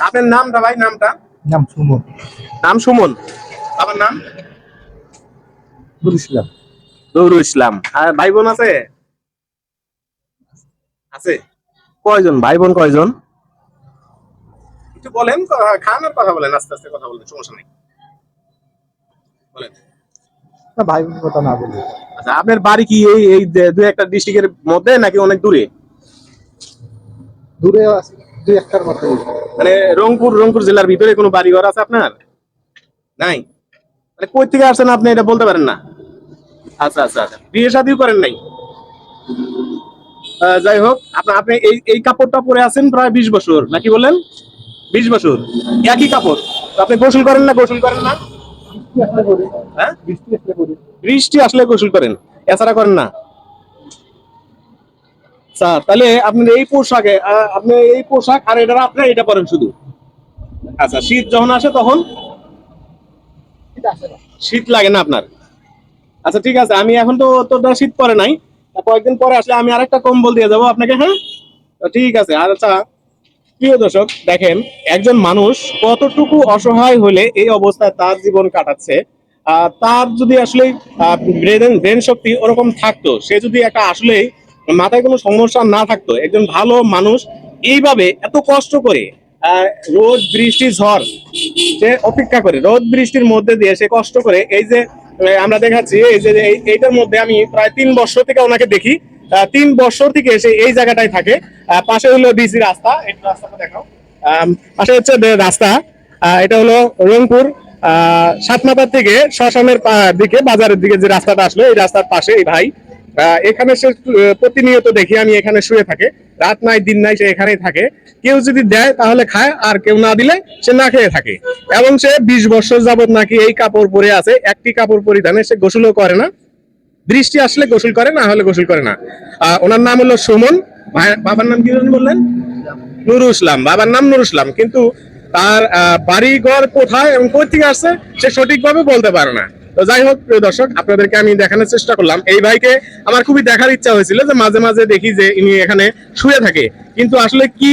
আপনার নামটা ভাই নামটা? নাম সুমন। নাম সুমন? আমার নাম? ইসলাম। নুরুল ইসলাম। আর ভাই বোন আছে? আছে? কয়জন? ভাই বোন কয়জন? একটু বলেন খানের কথা বলেন আস্তে আস্তে কথা বলেন সমস্যা নেই। বলেন। না ভাই বোনের কথা না বলি। আচ্ছা আপনার বাড়ি কি এই এই দুই একটা ডিস্ট্রিক্টের মধ্যে নাকি অনেক দূরে? দূরে আছে। দুই একটার মতো মানে রংপুর রংপুর জেলার ভিতরে কোনো বাড়ি ঘর আছে আপনার? নাই? মানে কই থেকে আসছেন আপনি এটা বলতে পারেন না? আচ্ছা আচ্ছা আচ্ছা। বিয়ে শাদিও করেন নাই? যাই হোক আপনি আপনি এই এই কাপড়টা পরে আছেন প্রায় বিশ বছর নাকি বলেন বিশ বছর। একই কাপড়। আপনি গোসল করেন না গোসল করেন না? বৃষ্টি আসলে হ্যাঁ? গোসল করেন। এছাড়া করেন না? স্যার, তাহলে আপনার এই পোশাকে আপনি এই পোশাক আর এটা আপনি এটা পরেন শুধু। আচ্ছা শীত যখন আসে তখন? শীত লাগে না আপনার? আচ্ছা ঠিক আছে, আমি এখন তো তোটা শীত পরে নাই। কয়েকদিন পরে আসলে আমি আরেকটা কম্বল দিয়ে যাব আপনাকে হ্যাঁ? ঠিক আছে, আর আচ্ছা প্রিয় দর্শক, দেখেন, একজন মানুষ কতটুকু অসহায় হলে এই অবস্থায় তার জীবন কাটাচ্ছে। তার যদি আসলে ব্রেন ব্রেন শক্তি ওরকম থাকতো, সে যদি একটা আসলেই মাথায় কোনো সমস্যা না থাকতো একজন ভালো মানুষ এইভাবে এত কষ্ট করে রোদ বৃষ্টি ঝড় সে অপেক্ষা করে রোদ বৃষ্টির মধ্যে দিয়ে সে কষ্ট করে এই যে আমরা দেখাচ্ছি এই যে এইটার মধ্যে আমি প্রায় তিন বছর থেকে ওনাকে দেখি তিন বছর থেকে সে এই জায়গাটায় থাকে পাশে হলো বিসি রাস্তা এই রাস্তাটা দেখাও পাশে হচ্ছে রাস্তা এটা হলো রংপুর আহ, সাতমাথার থেকে শ্মশানের দিকে বাজারের দিকে যে রাস্তাটা আসলো এই রাস্তার পাশে এই ভাই এখানে সে প্রতিনিয়ত দেখি আমি এখানে শুয়ে থাকে। রাত নাই দিন নাই সে এখানেই থাকে। কেউ যদি দেয় তাহলে খায় আর কেউ না দিলে সে না খেয়ে থাকে। এবং সে বিশ বছর যাবত নাকি এই কাপড় পরে আছে একটি কাপড় পরিধানে সে গোসলও করে না। বৃষ্টি আসলে গোসল করে না হলে গোসল করে না। ওনার নাম হলো সুমন। বাবার নাম কি বললেন? নুরুল ইসলাম। বাবার নাম নুরুল ইসলাম। কিন্তু তার আহ, বাড়ি ঘর কোথায় এবং কোথা থেকে আসছে সে সঠিকভাবে বলতে পারে না। তো যাই হোক, প্রিয় দর্শক, আপনাদেরকে আমি দেখানোর চেষ্টা করলাম। এই ভাইকে আমার খুবই দেখার ইচ্ছা হয়েছিল যে মাঝে মাঝে দেখি যে ইনি এখানে শুয়ে থাকে। কিন্তু আসলে কি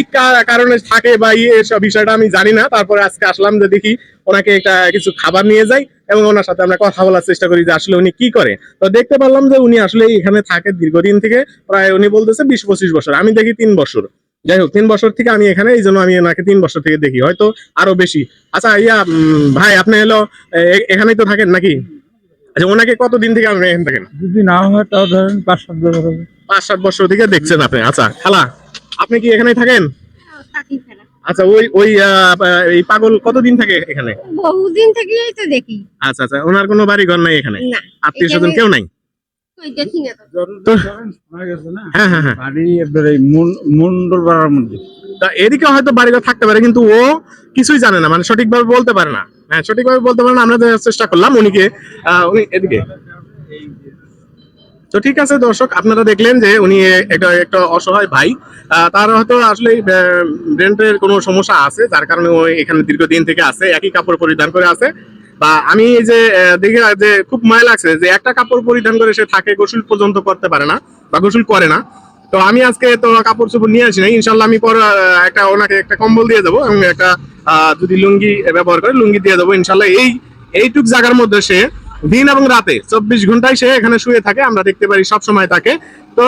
কারণে থাকে বা ইয়ে সব বিষয়টা আমি জানি না। তারপরে আজকে আসলাম যে দেখি ওনাকে একটা কিছু খাবার নিয়ে যাই এবং ওনার সাথে আমরা কথা বলার চেষ্টা করি যে আসলে উনি কি করে। তো দেখতে পারলাম যে উনি আসলে এখানে থাকে দীর্ঘদিন থেকে, প্রায় উনি বলতেছে বিশ পঁচিশ বছর। আমি দেখি তিন বছর। যাই হোক, তিন বছর থেকে আমি এখানে, এই জন্য আমি ওনাকে তিন বছর থেকে দেখি। হয়তো আরও বেশি। আচ্ছা ইয়া ভাই, আপনি হলো এখানেই তো থাকেন নাকি? আচ্ছা ওনাকে কতদিন থেকে আপনি এখানে থাকেন? যদি না হয় তাও ধরেন পাঁচ সাত বছর হবে। পাঁচ সাত বছর থেকে দেখছেন আপনি। আচ্ছা খালা আপনি কি এখানেই থাকেন? আচ্ছা ওই ওই এই পাগল কতদিন থাকে এখানে? বহুদিন থেকেই তো দেখি। আচ্ছা আচ্ছা ওনার কোনো বাড়ি ঘর নাই এখানে? আত্মীয় স্বজন কেউ নাই? হ্যাঁ হ্যাঁ হ্যাঁ। বাড়ি এদিকে হয়তো বাড়িঘর থাকতে পারে কিন্তু ও কিছুই জানে না মানে সঠিকভাবে বলতে পারে না। হ্যাঁ সঠিকভাবে বলতে পারে না আমরা চেষ্টা করলাম উনিকে। উনি এদিকে। তো ঠিক আছে দর্শক, আপনারা দেখলেন যে উনি একটা একটা অসহায় ভাই। তার হয়তো আসলে ব্রেন্টের কোনো সমস্যা আছে, যার কারণে ও এখানে দীর্ঘদিন থেকে আছে, একই কাপড় পরিধান করে আছে। বা আমি যে দেখে, যে খুব মায়া লাগছে যে একটা কাপড় পরিধান করে সে থাকে, গোসল পর্যন্ত করতে পারে না বা গোসল করে না। তো আমি আজকে তো কাপড় চোপড় নিয়ে আসি না ইনশাল্লাহ আমি পর একটা ওনাকে একটা কম্বল দিয়ে দেবো এবং একটা যদি লুঙ্গি ব্যবহার করে লুঙ্গি দিয়ে দেবো ইনশাল্লাহ এই, এইটুক জায়গার মধ্যে সে দিন এবং রাতে চব্বিশ ঘন্টায় সে এখানে শুয়ে থাকে, আমরা দেখতে পারি সব সময় তাকে। তো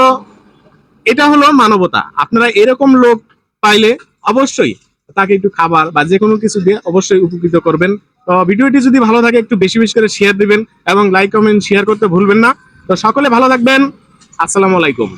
এটা হলো মানবতা। আপনারা এরকম লোক পাইলে অবশ্যই তাকে একটু খাবার বা যে কোনো কিছু দিয়ে অবশ্যই উপকৃত করবেন। তো ভিডিওটি যদি ভালো থাকে, একটু বেশি বেশি করে শেয়ার দিবেন এবং লাইক কমেন্ট শেয়ার করতে ভুলবেন না। তো সকলে ভালো থাকবেন। আসসালামু আলাইকুম।